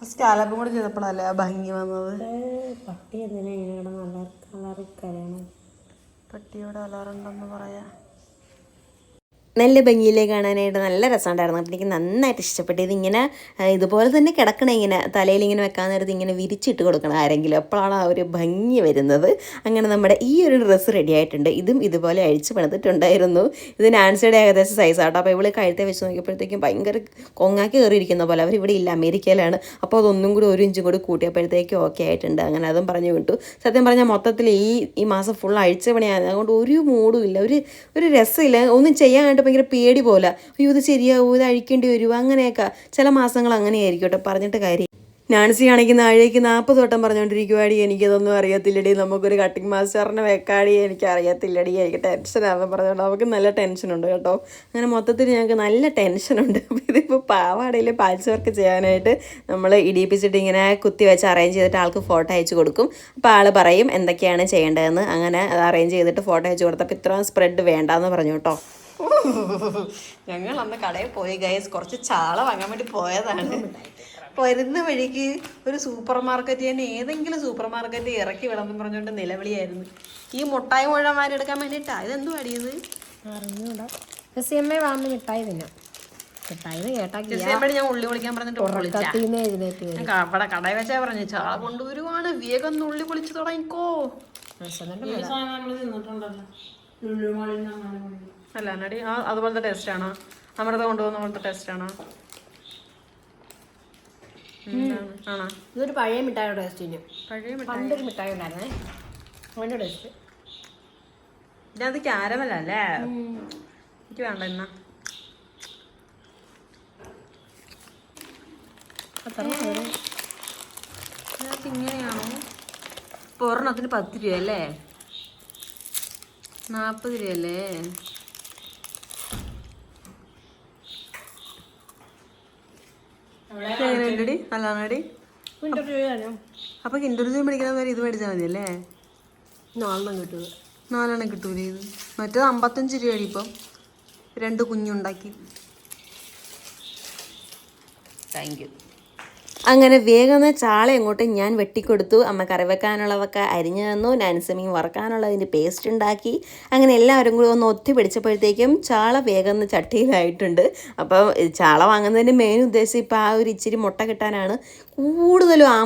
സ്കാലപ്പും കൂടെ ചെയ്തപ്പോഴല്ലേ ആ ഭംഗി വന്നത്? പട്ടി എന്തിനാ ഇങ്ങനെ ഇവിടെ നല്ല കളറി കരയണം പട്ടിയോട് അലാറുണ്ടെന്ന് പറയാ. നല്ല ഭംഗിയിലേ കാണാനായിട്ട് നല്ല രസമുണ്ടായിരുന്നു. അപ്പം എനിക്ക് നന്നായിട്ട് ഇഷ്ടപ്പെട്ടു. ഇതിങ്ങനെ ഇതുപോലെ തന്നെ കിടക്കണം ഇങ്ങനെ തലയിൽ ഇങ്ങനെ വെക്കാൻ നേരത്ത് ഇങ്ങനെ വിരിച്ചിട്ട് കൊടുക്കണം ആരെങ്കിലും. അപ്പോഴാണ് ആ ഒരു ഭംഗി വരുന്നത്. അങ്ങനെ നമ്മുടെ ഈ ഒരു ഡ്രസ്സ് റെഡി ആയിട്ടുണ്ട്. ഇതും ഇതുപോലെ അഴിച്ച് പണിതിട്ടുണ്ടായിരുന്നു. ഇത് നാൻസിയുടെ ഏകദേശം സൈസ് ആട്ടോ. അപ്പോൾ ഇവൾ കഴുത്തെ വെച്ച് നോക്കിയപ്പോഴത്തേക്കും ഭയങ്കര കൊങ്ങാക്കി കയറിയിരിക്കുന്ന പോലെ. അവർ ഇവിടെ ഇല്ല അമേരിക്കയിലാണ്. അപ്പോൾ അതൊന്നും കൂടി ഒരു ഇഞ്ചും കൂടി കൂട്ടിയപ്പോഴത്തേക്കും ഓക്കെ ആയിട്ടുണ്ട്. അങ്ങനെ അതും പറഞ്ഞു വിട്ടു. സത്യം പറഞ്ഞാൽ മൊത്തത്തിൽ ഈ ഈ മാസം ഫുൾ അഴിച്ച പണിയാണ് അതുകൊണ്ട് ഒരു മൂടും ഇല്ല. ഒരു ഒരു രസമില്ല. ഒന്നും ചെയ്യാനായിട്ട് ഭയങ്കര പേടി പോലെ. അയ്യോ ഇത് ശരിയാവും? ഇത് അഴിക്കേണ്ടി വരുമോ അങ്ങനെയൊക്കെ. ചില മാസങ്ങൾ അങ്ങനെയായിരിക്കും കേട്ടോ. പറഞ്ഞിട്ട് കാര്യം. നാൻസി ആണെങ്കിൽ നാഴേക്ക് നാൽപ്പത് വട്ടം പറഞ്ഞുകൊണ്ടിരിക്കുവാടി എനിക്കതൊന്നും അറിയത്തില്ലടി. നമുക്കൊരു കട്ടിങ് മാസ്റ്ററിനെ വെക്കാടി. എനിക്ക് അറിയത്തില്ലടി എനിക്ക് ടെൻഷനാണെന്ന് പറഞ്ഞുകൊണ്ട് അവൾക്ക് നല്ല ടെൻഷനുണ്ട് കേട്ടോ. അങ്ങനെ മൊത്തത്തിൽ ഞങ്ങൾക്ക് നല്ല ടെൻഷനുണ്ട് അപ്പോൾ ഇതിപ്പോൾ പാവാടയിൽ പാൽസ് വർക്ക് ചെയ്യാനായിട്ട് നമ്മൾ ഇടിയിപ്പിച്ചിട്ട് ഇങ്ങനെ കുത്തി വെച്ച് അറേഞ്ച് ചെയ്തിട്ട് ആൾക്ക് ഫോട്ടോ അയച്ചു കൊടുക്കും. അപ്പോൾ ആൾ പറയും എന്തൊക്കെയാണ് ചെയ്യേണ്ടതെന്ന്. അങ്ങനെ അറേഞ്ച് ചെയ്തിട്ട് ഫോട്ടോ അയച്ചു കൊടുത്തപ്പോൾ ഇത്രയും സ്പ്രെഡ് വേണ്ടാന്ന് പറഞ്ഞു കേട്ടോ. ഞങ്ങൾ അന്ന് കടയിൽ പോയി ഗൈസ് കുറച്ച് ചാള വാങ്ങാൻ വേണ്ടി പോയതാണ്. വരുന്ന വഴിക്ക് ഒരു സൂപ്പർ മാർക്കറ്റ് തന്നെ ഏതെങ്കിലും സൂപ്പർ മാർക്കറ്റ് ഇറക്കി വിടണം പറഞ്ഞുകൊണ്ട് നിലവിളിയായിരുന്നു. ഈ മുട്ടായി മുഴമാരെടുക്കാൻ വേണ്ടിയിട്ടാ? ഇതെന്തു അടിയത് അറിഞ്ഞൂടാ. മിഠായി തിന്നാം. കേട്ടാ ഞാൻ ഉള്ളി പൊളിക്കാൻ പറഞ്ഞിട്ട് അവിടെ കടയിൽ വെച്ചാ പറഞ്ഞു ചാള കൊണ്ടുവരുവാണ് വേഗം ഒന്ന് ഉള്ളി പൊളിച്ച് തുടങ്ങിക്കോ. അല്ല എന്നടി ആ അതുപോലത്തെ ടേസ്റ്റ് ആണോ? അമൃത കൊണ്ടുപോകുന്ന പോലത്തെ ടേസ്റ്റ് ആണോ? ഇതൊരു പഴയ മിഠായിയുടെ ടേസ്റ്റ് ഇനി. പഴയ മിഠായി. മിഠായി ഉണ്ടായിരുന്നേ. അതിന്റെ ടേസ്റ്റ് ഇതിനകത്ത് ക്യാരമല്ല അല്ലേ? എനിക്ക് വേണ്ട എന്നാ ഇങ്ങനെയാണോ? ഇപ്പൊ ഒരെണ്ണത്തിന് പത്ത് രൂപ അല്ലേ നാൽപ്പത് രൂപയല്ലേ? എങ്ങനെയുണ്ടടി നല്ലതാണടി അപ്പൊ കിൻഡർ മേടിക്കുന്ന പോലെ ഇത് മേടിച്ചാൽ മതി അല്ലേ നാലെണ്ണം കിട്ടൂലേ ഇത്? മറ്റേത് അമ്പത്തഞ്ച് രൂപയാണ് ഇപ്പം. രണ്ട് കുഞ്ഞുണ്ടാക്കി. താങ്ക് യു അങ്ങനെ വേഗം ചാള അങ്ങോട്ട് ഞാൻ വെട്ടിക്കൊടുത്തു. അമ്മ കറി വെക്കാനുള്ളതൊക്കെ അരിഞ്ഞു തന്നു. നാൻസമീൻ വറക്കാനുള്ളതിന്റെ പേസ്റ്റ് ഉണ്ടാക്കി. അങ്ങനെ എല്ലാവരും കൂടി ഒന്ന് ഒത്തി പിടിച്ചപ്പോഴത്തേക്കും ചാള വേഗം ചട്ടിയിലായിട്ടുണ്ട്. അപ്പോൾ ചാള വാങ്ങുന്നതിന്റെ മെയിൻ ഉദ്ദേശം ഇപ്പോൾ ആ ഒരു ഇച്ചിരി മുട്ട കിട്ടാനാണ്. കൂടുതലും ആ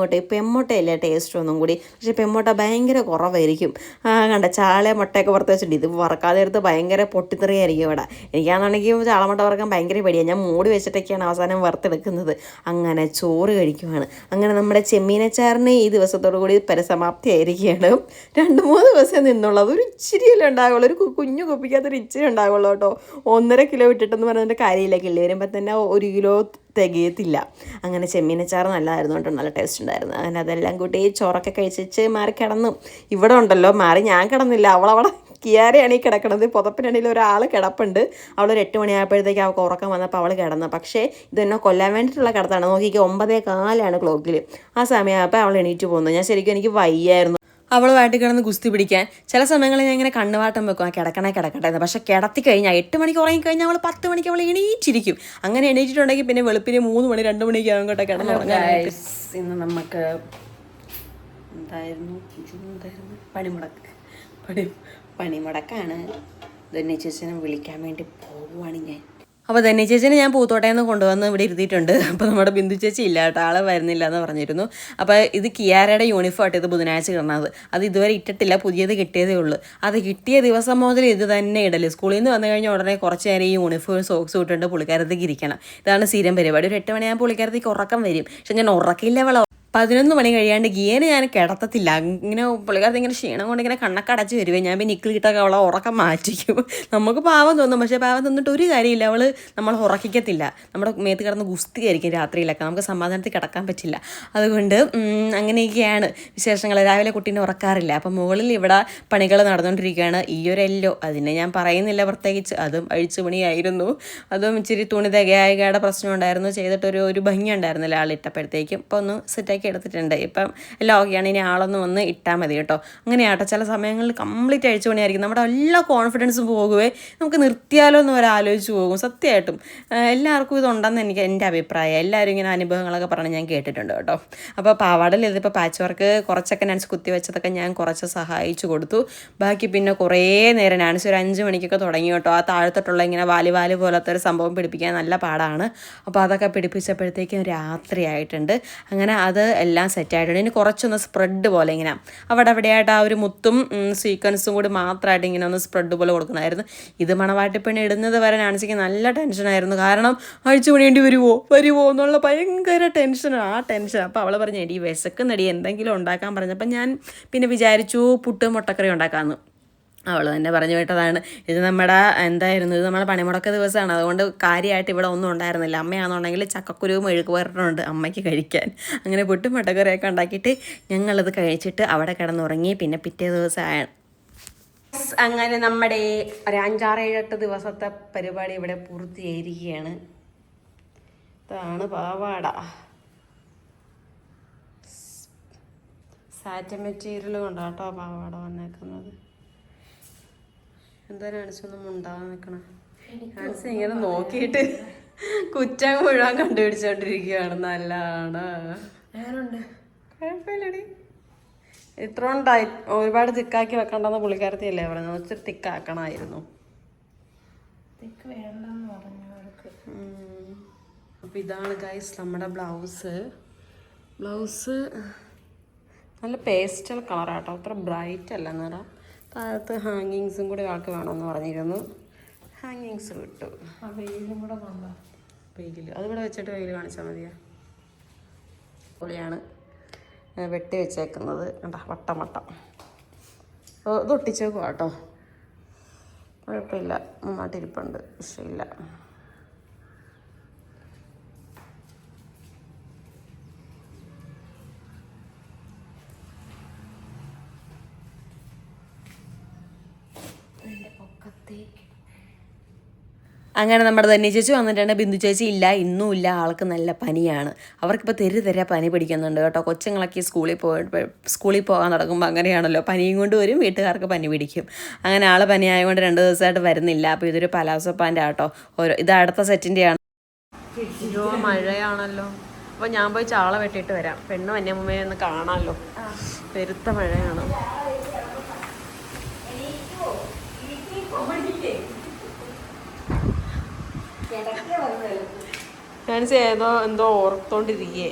കേട്ടോ. ഈ പെമ്മൊട്ടയല്ലേ ടേസ്റ്റ് ഒന്നും കൂടി. പക്ഷേ പെമ്മൊട്ട ഭയങ്കര കുറവായിരിക്കും. ആ, കണ്ട? ചാള മുട്ടയൊക്കെ പുറത്ത് വെച്ചിട്ടുണ്ട്. ഇത് വറക്കാതെ എടുത്ത് ഭയങ്കര പൊട്ടിത്തെറിയായിരിക്കും ഇവിടെ. എനിക്കാണെന്നുണ്ടെങ്കിൽ ചാളമുട്ട വറക്കാൻ ഭയങ്കര പേടിയാണ് ഞാൻ മൂടി വെച്ചിട്ടൊക്കെയാണ് അവസാനം വറുത്തെടുക്കുന്നത്. അങ്ങനെ ചോറ് കഴിക്കുവാണ്. അങ്ങനെ നമ്മുടെ ചെമ്മീനച്ചാറിന് ഈ ദിവസത്തോടു കൂടി പരിസമാപ്തി ആയിരിക്കുകയാണ് രണ്ട് മൂന്ന് ദിവസം നിന്നുള്ളത് ഒരു ഇച്ചിരിയല്ലേ ഉണ്ടാകുള്ളൂ ഒരു കുഞ്ഞു കുപ്പിക്കാത്തൊരു ഇച്ചിരി ഉണ്ടാകുള്ളൂ കേട്ടോ. ഒന്നര കിലോ ഇട്ടിട്ടെന്ന് പറഞ്ഞതിന്റെ കാര്യമില്ല. കിള്ളി വരുമ്പോൾ തന്നെ ഒരു കിലോ തികയത്തില്ല. അങ്ങനെ ചെമ്മീനച്ചാറ് നല്ലതായിരുന്നു കേട്ടോ. നല്ല ടേസ്റ്റ് ഉണ്ടായിരുന്നു. അങ്ങനെ അതെല്ലാം കൂട്ടി ചോറൊക്കെ കഴിച്ചിട്ട് മാറി കിടന്നു. ഇവിടെ ഉണ്ടല്ലോ. മാറി ഞാൻ കിടന്നില്ല. അവളവിടെ കിയാരയാണ് ഈ കിടക്കണത്. പുതപ്പിനിടയിൽ ഒരാൾ കിടപ്പുണ്ട്. അവൾ ഒരു എട്ട് മണിയായപ്പോഴത്തേക്ക് അവൾക്ക് ഉറക്കം വന്നപ്പോൾ അവൾ കിടന്നു. പക്ഷേ ഇതെന്നെ കൊല്ലാൻ വേണ്ടിയിട്ടുള്ള കിടത്താണ്. നോക്കിക്ക് ഒമ്പതേ കാലാണ് ക്ലോക്കിൽ ആ സമയമായപ്പോൾ അവൾ എണീറ്റ് പോകുന്നു ഞാൻ ശരിക്കും എനിക്ക് വയ്യായിരുന്നു. അവളുമായിട്ട് കിടന്ന് ഗുസ്തി പിടിക്കാൻ. ചില സമയങ്ങളിൽ ഞാൻ ഇങ്ങനെ കണ്ണുവാട്ടം വെക്കും. ആ കിടക്കണേ കിടക്കട്ടെ എന്ന്. പക്ഷേ കിടത്തി കഴിഞ്ഞാൽ എട്ട് മണിക്ക് ഉറങ്ങി കഴിഞ്ഞാൽ അവൾ പത്ത് മണിക്ക് അവൾ എണീച്ചിരിക്കും അങ്ങനെ എണീറ്റിട്ടുണ്ടെങ്കിൽ പിന്നെ വെളുപ്പിന് മൂന്ന് മണി രണ്ട് മണിക്ക് ആകുമ്പോട്ടെ കിടന്നുറങ്ങാനായിട്ട് ഇന്ന് നമുക്ക് എന്തായിരുന്നു? എന്തായിരുന്നു? പണിമുടക്ക്. പണി പണിമുടക്കാണ്. ധന്യ ചേച്ചനെ വിളിക്കാൻ വേണ്ടി പോവുകയാണ് ഞാൻ. അപ്പോൾ ധന്യ ചേച്ചിനെ ഞാൻ പൂത്തോട്ടയിൽ നിന്ന് കൊണ്ടുവന്ന് ഇവിടെ ഇരുത്തിയിട്ടുണ്ട്. അപ്പോൾ നമ്മുടെ ബിന്ദു ചേച്ചി ഇല്ല കേട്ടോ. ആളെ വരുന്നില്ല എന്ന് പറഞ്ഞിരുന്നു. അപ്പോൾ ഇത് കിയാരയുടെ യൂണിഫോം ആയിട്ട് ഇത് ബുധനാഴ്ച കിടന്നത്. അത് ഇതുവരെ ഇട്ടിട്ടില്ല. പുതിയത് കിട്ടിയതേ ഉള്ളൂ. അത് കിട്ടിയ ദിവസം മുതൽ ഇത് തന്നെ ഇടൽ. സ്കൂളിൽ നിന്ന് വന്നു കഴിഞ്ഞാൽ ഉടനെ കുറച്ച് നേരം ഈ യൂണിഫോം സോക്സ് ഇട്ടിട്ട് പുള്ളിക്കാരത്തേക്ക് ഇരിക്കണം. ഇതാണ് സ്ഥിരം പരിപാടി. ഒരു എട്ട് മണിയാകുമ്പോൾ പുള്ളിക്കാരത്തേക്ക് ഉറക്കം വരും. പക്ഷെ ഞാൻ ഉറക്കില്ല അവളെ. പതിനൊന്ന് മണി കഴിയാണ്ട് ഗിയനെ ഞാൻ കിടത്തത്തില്ല. ഇങ്ങനെ പുള്ളിക്കാരത്ത് ഇങ്ങനെ ക്ഷീണം കൊണ്ട് ഇങ്ങനെ കണ്ണൊക്കെ അടച്ച് വരുവേ. ഞാൻ പിന്നെ ഇക്കിളിട്ടൊക്കെ അവളെ ഉറക്കം മാറ്റിക്കും. നമുക്ക് പാവം തോന്നും. പക്ഷേ പാവം തന്നിട്ട് ഒരു കാര്യമില്ല. അവൾ നമ്മൾ ഉറക്കിക്കത്തില്ല. നമ്മുടെ മേത്ത് കിടന്ന് ഗുസ്തിയായിരിക്കും രാത്രിയിലൊക്കെ. നമുക്ക് സമാധാനത്തിൽ കിടക്കാൻ പറ്റില്ല. അതുകൊണ്ട് അങ്ങനെയൊക്കെയാണ് വിശേഷങ്ങൾ. രാവിലെ കുട്ടീനെ ഉറക്കാറില്ല. അപ്പം മുകളിൽ ഇവിടെ പണികൾ നടന്നുകൊണ്ടിരിക്കുകയാണ് ഈ ഒരു എല്ലോ അതിനെ ഞാൻ പറയുന്നില്ല പ്രത്യേകിച്ച്. അതും അഴിച്ചു പണിയായിരുന്നു. അതും ഇച്ചിരി തുണി തികയായകയുടെ പ്രശ്നം ഉണ്ടായിരുന്നു. ചെയ്തിട്ടൊരു ഒരു ഭംഗി ഉണ്ടായിരുന്നില്ല. ആളിട്ടപ്പോഴത്തേക്കും. ഇപ്പോൾ ഒന്ന് സെറ്റാക്കി എടുത്തിട്ടുണ്ട്. ഇപ്പം എല്ലാം ഇനി ആളൊന്ന് വന്ന് ഇട്ടാൽ മതി കേട്ടോ. അങ്ങനെയാട്ടോ ചില സമയങ്ങളിൽ കംപ്ലീറ്റ് അഴിച്ചു പണിയായിരിക്കും. നമ്മുടെ എല്ലാ കോൺഫിഡൻസും പോകുവേ. നമുക്ക് നിർത്തിയാലോ എന്ന് വരെ ആലോചിച്ച് പോകും. സത്യമായിട്ടും. എല്ലാവർക്കും ഇതുണ്ടെന്ന് എനിക്ക് എന്റെ അഭിപ്രായം. എല്ലാവരും ഇങ്ങനെ അനുഭവങ്ങളൊക്കെ പറഞ്ഞ് ഞാൻ കേട്ടിട്ടുണ്ട് കേട്ടോ. അപ്പോൾ പാവാടയിൽ ഇതിപ്പോൾ പാച്ച് വർക്ക് കുറച്ചൊക്കെ നാൻസ് കുത്തി വെച്ചതൊക്കെ ഞാൻ കുറച്ച് സഹായിച്ചു കൊടുത്തു. ബാക്കി പിന്നെ കുറേ നേരം നാൻസ് ഒരു അഞ്ച് മണിക്കൊക്കെ തുടങ്ങി കേട്ടോ. ആ താഴത്തോട്ടുള്ള ഇങ്ങനെ വാലി വാലി പോലത്തെ ഒരു സംഭവം പിടിപ്പിക്കാൻ നല്ല പാടാണ്. അപ്പോൾ അതൊക്കെ പിടിപ്പിച്ചപ്പോഴത്തേക്കും രാത്രിയായിട്ടുണ്ട്. അങ്ങനെ അത് എല്ലാം സെറ്റായിട്ടുണ്ട് ഇനി കുറച്ചൊന്ന് സ്പ്രെഡ് പോലെ ഇങ്ങനെ. അവിടെ അവിടെയായിട്ട് ആ ഒരു മുത്തും സീക്വൻസും കൂടി മാത്രമായിട്ട് ഇങ്ങനെ ഒന്ന് സ്പ്രെഡ് പോലെ കൊടുക്കണമായിരുന്നു. ഇത് മണവാട്ടിപ്പണി ഇടുന്നത് വരെ നാൻസിക്ക് നല്ല ടെൻഷനായിരുന്നു കാരണം അഴിച്ചു പണിയേണ്ടി വരുമോ വരുമോ എന്നുള്ള ഭയങ്കര ടെൻഷനാണ് ആ ടെൻഷൻ അപ്പോൾ അവൾ പറഞ്ഞു എടി വിശക്കുന്നടി. എന്തെങ്കിലും ഉണ്ടാക്കാൻ പറഞ്ഞപ്പോൾ ഞാൻ പിന്നെ വിചാരിച്ചു പുട്ട് മുട്ടക്കറി ഉണ്ടാക്കാമെന്ന് അവൾ തന്നെ പറഞ്ഞു വിട്ടതാണ്. ഇത് നമ്മുടെ എന്തായിരുന്നു ഇത് നമ്മുടെ പണിമുടക്ക ദിവസമാണ് അതുകൊണ്ട് കാര്യമായിട്ട് ഇവിടെ ഒന്നും ഉണ്ടായിരുന്നില്ല. അമ്മയാണെന്നുണ്ടെങ്കിൽ ചക്കക്കുരുവും മെഴുക്ക് പുരട്ടുണ്ട് അമ്മയ്ക്ക് കഴിക്കാൻ. അങ്ങനെ പുട്ടും മുട്ടക്കറിയൊക്കെ ഉണ്ടാക്കിയിട്ട് ഞങ്ങളത് കഴിച്ചിട്ട് അവിടെ കിടന്നുറങ്ങി. പിന്നെ പിറ്റേ ദിവസം അങ്ങനെ നമ്മുടെ ഒരു അഞ്ചാറേഴെട്ട് ദിവസത്തെ പരിപാടി ഇവിടെ പൂർത്തിയായിരിക്കുകയാണ്. ഇതാണ് പാവാട. സാറ്റ് മെറ്റീരിയൽ കൊണ്ടാട്ടോ പാവാട വന്നേക്കുന്നത്. എന്താ നാണിച്ചൊന്നും ഉണ്ടാകാൻ നിൽക്കണ? നാണിച്ച് ഇങ്ങനെ നോക്കിയിട്ട് കുറ്റം മുഴുവൻ കണ്ടുപിടിച്ചോണ്ടിരിക്കുകയാണ്. നല്ലതാണ്. കുഴപ്പമില്ലടി. ഇത്ര ഉണ്ടായി. ഒരുപാട് തിക്കാക്കി വെക്കണ്ടെന്ന് പുള്ളിക്കാരത്തിയല്ലേ പറഞ്ഞു ഒത്തിരി തിക്കാക്കണമായിരുന്നു അപ്പം ഇതാണ് ഗൈസ് നമ്മുടെ ബ്ലൗസ് ബ്ലൗസ് നല്ല പേസ്റ്റൽ കളറാട്ടോ അത്ര ബ്രൈറ്റ് അല്ല നിറം. താഴത്ത് ഹാങ്ങിങ്സും കൂടി ആൾക്ക് വേണമെന്ന് പറഞ്ഞിരുന്നു. ഹാങ്ങിങ്സ് വിട്ടു. വെയിലും കൂടെ വെയിൽ അതിവിടെ വെച്ചിട്ട് വെയിൽ കാണിച്ചാൽ മതിയാ? പൊളിയാണ്. വെട്ടി വെച്ചേക്കുന്നത്. കണ്ടാ വട്ടം വട്ടം ഇതൊട്ടിച്ചേക്കുവാട്ടോ കേട്ടോ. കുഴപ്പമില്ല. നന്നായിട്ടിരിപ്പുണ്ട് വിഷയമില്ല. അങ്ങനെ നമ്മുടെ തന്നെ ചേച്ചി വന്നിട്ടുണ്ട്. ബിന്ദു ചേച്ചി ഇല്ല ഇന്നും ഇല്ല ആൾക്ക് നല്ല പനിയാണ്. അവർക്കിപ്പോൾ തെരു തെര പനി പിടിക്കുന്നുണ്ട് കേട്ടോ. കൊച്ചുങ്ങളൊക്കെ സ്കൂളിൽ പോയി സ്കൂളിൽ പോകാൻ തുടങ്ങുമ്പോൾ അങ്ങനെയാണല്ലോ. പനിയും കൊണ്ട് വരും വീട്ടുകാർക്ക് പനി പിടിക്കും. അങ്ങനെ ആൾ പനി ആയതുകൊണ്ട് രണ്ട് ദിവസമായിട്ട് വരുന്നില്ല. അപ്പോൾ ഇതൊരു പലാസപ്പാന്റെ ആട്ടോ. ഓരോ ഇത് അടുത്ത സെറ്റിന്റെയാണ്. ആണ് മഴയാണല്ലോ. അപ്പോൾ ഞാൻ പോയി ചാള വെട്ടിട്ട് വരാം. പെണ്ണും അന്യമ്മയെ ഒന്ന് കാണാമല്ലോ പെരുത്ത മഴയാണ്. ഞാൻ ഏതോ എന്തോ ഓർത്തോണ്ടിരിക്കേ.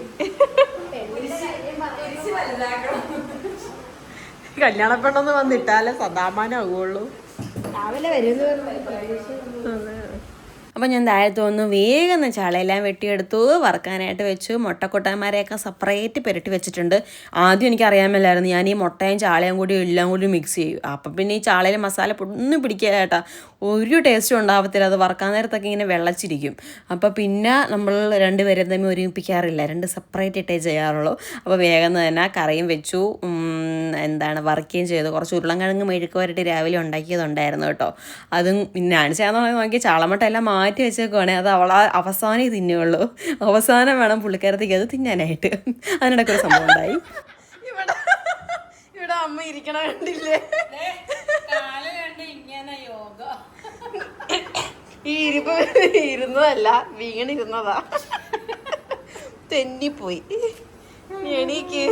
കല്യാണപ്പെണ്ണൊന്ന് വന്നിട്ടാലേ സദാമാനാവുള്ളൂ രാവിലെ വരുമെന്ന് പറഞ്ഞു. അപ്പം ഞാൻ താഴത്ത് വന്നു വേഗം ചാളയെല്ലാം വെട്ടിയെടുത്തു വറുക്കാനായിട്ട് വെച്ചു. മുട്ടക്കൊട്ടന്മാരെയൊക്കെ സെപ്പറേറ്റ് പെരട്ടി വെച്ചിട്ടുണ്ട്. ആദ്യം എനിക്ക് അറിയാമല്ലായിരുന്നു ഞാൻ ഈ മുട്ടയും ചാളയും കൂടി എല്ലാം കൂടി മിക്സ് ചെയ്യും. അപ്പം പിന്നെ ഈ ചാളയിൽ മസാല ഒന്നും പിടിക്കുക കേട്ടാ ഒരു ടേസ്റ്റും ഉണ്ടാവത്തില്ല. അത് വറുക്കാൻ നേരത്തൊക്കെ ഇങ്ങനെ വെള്ളച്ചിരിക്കും. അപ്പോൾ പിന്നെ നമ്മൾ രണ്ടുപേരും തമ്മിൽ ഒരുമിപ്പിക്കാറില്ല. രണ്ട് സെപ്പറേറ്റ് ഇട്ടേ ചെയ്യാറുള്ളൂ. അപ്പോൾ വേഗം തന്നെ കറിയും വെച്ചു. എന്താണ് വറുക്കുകയും ചെയ്തു. കുറച്ച് ഉരുളൻകിഴങ്ങ് മെഴുക്ക് വരട്ടി രാവിലെ ഉണ്ടാക്കിയതുണ്ടായിരുന്നു കേട്ടോ. അതും ഞാൻ ചെയ്യാന്ന് നോക്കി ചാളമട്ട എല്ലാം മാറ്റി വെച്ചേക്കുവാണേ. അത് അവൾ അവസാനം തിന്നുള്ളൂ അവസാനം വേണം പുള്ളിക്കാരത്തേക്ക് അത് തിന്നാനായിട്ട്. അതിനിടയ്ക്ക് ഒരു സംഭവം ഉണ്ടായി. ഇവിടെ ഇവിടെ അമ്മ ഇരിക്കണ കണ്ടില്ലേ? ഈ ഇരിപ്പ് ഇരുന്നതല്ല വീണിരുന്നതാ. തെന്നിപ്പോയി. എണീക്ക്.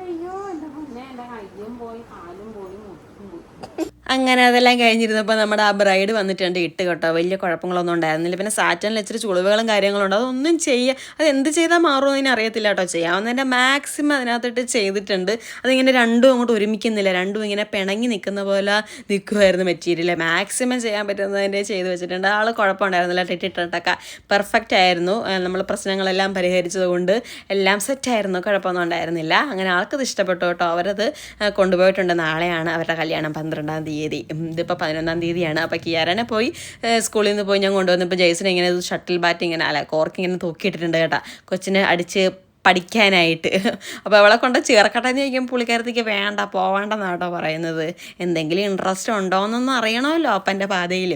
അയ്യോ എന്റെ പൊന്നെ എന്റെ കയ്യും പോയി കാലും പോയി മുട്ടും പോയി. അങ്ങനെ അതെല്ലാം കഴിഞ്ഞിരുന്നപ്പോൾ നമ്മുടെ ആ ബ്രൈഡ് വന്നിട്ടുണ്ട് ഇട്ട് കേട്ടോ. വലിയ കുഴപ്പങ്ങളൊന്നും ഉണ്ടായിരുന്നില്ല. പിന്നെ സാറ്റനിൽ ഇച്ചിരി ചുളിവുകളും കാര്യങ്ങളും ഉണ്ട്. അതൊന്നും ചെയ്യുക അത് എന്ത് ചെയ്താൽ മാറുമെന്ന് എന്ന് അറിയത്തില്ല കേട്ടോ. ചെയ്യാവുന്നതിന്റെ മാക്സിമം അതിനകത്തിട്ട് ചെയ്തിട്ടുണ്ട്. അതിങ്ങനെ രണ്ടും അങ്ങോട്ട് ഒരുമിക്കുന്നില്ല. രണ്ടും ഇങ്ങനെ പിണങ്ങി നിൽക്കുന്ന പോലെ നിൽക്കുമായിരുന്നു മെറ്റീരിയൽ മാക്സിമം ചെയ്യാൻ പറ്റുന്നതിന്റെ ചെയ്ത് വെച്ചിട്ടുണ്ട്. ആൾ കുഴപ്പമുണ്ടായിരുന്നില്ല. ടിട്ടിട്ടൊക്കെ പെർഫെക്റ്റ് ആയിരുന്നു. നമ്മൾ പ്രശ്നങ്ങളെല്ലാം പരിഹരിച്ചതുകൊണ്ട് എല്ലാം സെറ്റായിരുന്നു കുഴപ്പമൊന്നും ഉണ്ടായിരുന്നില്ല. അങ്ങനെ ആൾക്കത് ഇഷ്ടപ്പെട്ടു കേട്ടോ. അവരത് കൊണ്ടുപോയിട്ടുണ്ട്. നാളെയാണ് അവരുടെ കല്യാണം പന്ത്രണ്ടാം തീയതി ഉം, ഇതിപ്പോൾ പതിനൊന്നാം തീയതിയാണ്. അപ്പോൾ കിയാരനെ പോയി സ്കൂളിൽ നിന്ന് പോയി ഞാൻ കൊണ്ടുവന്നപ്പോൾ ജെയ്സിനെ ഇങ്ങനെ ഷട്ടിൽ ബാറ്റ് ഇങ്ങനെ അല്ല കോർക്ക് ഇങ്ങനെ തൂക്കിയിട്ടിട്ടുണ്ട് കേട്ടോ. കൊച്ചിനെ അടിച്ച് പഠിക്കാനായിട്ട്. അപ്പോൾ അവളെ കൊണ്ട് ചേർക്കട്ടെ എന്ന് ചോദിക്കും പുള്ളിക്കാരത്തേക്ക് വേണ്ട പോവേണ്ടെന്നാട്ടോ പറയുന്നത്. എന്തെങ്കിലും ഇൻട്രസ്റ്റ് ഉണ്ടോ എന്നൊന്നും അറിയണമല്ലോ അപ്പന്റെ പാതയിൽ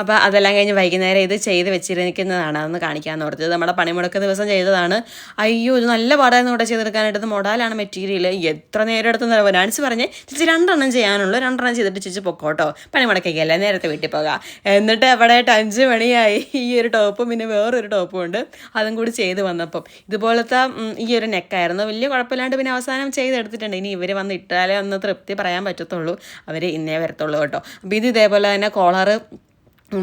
അപ്പോൾ അതെല്ലാം കഴിഞ്ഞ് വൈകുന്നേരം ഇത് ചെയ്ത് വെച്ചിരിക്കുന്നതാണ്. അതൊന്ന് കാണിക്കാമെന്ന് ഓർത്തത് നമ്മുടെ പണിമുടക്ക് ദിവസം ചെയ്തതാണ്. അയ്യോ ഇത് നല്ല പാടായിരുന്നു ഇവിടെ ചെയ്തെടുക്കാനായിട്ട്. മൊഡാലാണ് മെറ്റീരിയൽ എത്ര നേരം എടുത്തെന്ന് നാൻസി പറഞ്ഞ് ചേച്ചി രണ്ടെണ്ണം ചെയ്യാനുള്ളൂ. രണ്ടെണ്ണം ചെയ്തിട്ട് ചേച്ചി പൊക്കോട്ടോ. പണിമുടക്കൊക്കെയല്ലേ നേരത്തെ വീട്ടിൽ പോകാം. എന്നിട്ട് അവിടെ അഞ്ച് മണിയായി. ഈ ഒരു ടോപ്പും പിന്നെ വേറൊരു ടോപ്പും ഉണ്ട്. അതും കൂടി ചെയ്ത് വന്നപ്പം. ഇതുപോലത്തെ ഈ ഒരു നെക്കായിരുന്നു. വലിയ കുഴപ്പമില്ലാണ്ട് പിന്നെ അവസാനം ചെയ്തെടുത്തിട്ടുണ്ട്. ഇനി ഇവർ വന്ന് ഇട്ടാലേ ഒന്ന് തൃപ്തി പറയാൻ പറ്റത്തുള്ളൂ. അവർ ഇന്നേ വരത്തുള്ളൂ കേട്ടോ. അപ്പോൾ ഇത് ഇതേപോലെ തന്നെ കോളറ്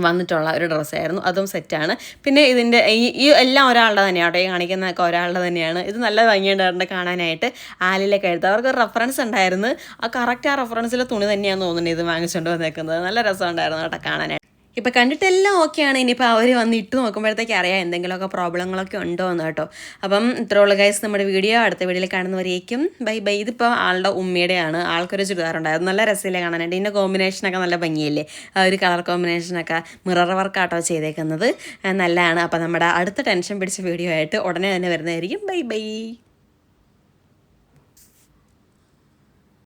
വന്നിട്ടുള്ള ഒരു ഡ്രസ്സായിരുന്നു അതും സെറ്റാണ് പിന്നെ ഇതിന്റെ ഈ ഈ എല്ലാം ഒരാളുടെ തന്നെയാണ് കേട്ടോ. ഈ കാണിക്കുന്നതൊക്കെ ഒരാളുടെ തന്നെയാണ്. ഇത് നല്ല ഭംഗിയുണ്ടായിരുന്നു കാണാനായിട്ട്. ആലിലൊക്കെ കഴുത്ത് അവർക്ക് റെഫറൻസ് ഉണ്ടായിരുന്നു. ആ കറക്റ്റ് ആ റെഫറൻസിലെ തുണി തന്നെയാണെന്ന് തോന്നുന്നുണ്ട് ഇത് വാങ്ങിച്ചുകൊണ്ട് വന്നേക്കുന്നത്. നല്ല രസമുണ്ടായിരുന്നു കേട്ടോ കാണാനായിട്ട്. ഇപ്പം കണ്ടിട്ടെല്ലാം ഓക്കെയാണ് ഇനിയിപ്പോൾ അവർ വന്ന് ഇട്ട് നോക്കുമ്പോഴത്തേക്ക് അറിയാം എന്തെങ്കിലുമൊക്കെ പ്രോബ്ലങ്ങളൊക്കെ ഉണ്ടോ എന്ന് കേട്ടോ. അപ്പം ഇത്രയുള്ള ഗൈസ് നമ്മുടെ വീഡിയോ അടുത്ത വീഡിയോയിൽ കാണുന്നവരേക്കും ബൈ ബൈ. ഇതിപ്പോൾ ആളുടെ ഉമ്മയുടെയാണ്. ആൾക്കൊരു ചുരിദാറുണ്ടായിരുന്നു നല്ല രസമില്ലേ കാണാനായിട്ട്. ഇതിന്റെ കോമ്പിനേഷനൊക്കെ നല്ല ഭംഗിയല്ലേ? ആ ഒരു കളർ കോമ്പിനേഷനൊക്കെ മിറർ വർക്കാട്ടോ ചെയ്തേക്കുന്നത്. നല്ലതാണ്. അപ്പോൾ നമ്മുടെ അടുത്ത ടെൻഷൻ പിടിച്ച വീഡിയോ ആയിട്ട് ഉടനെ തന്നെ വരുന്നതായിരിക്കും. Bye bye.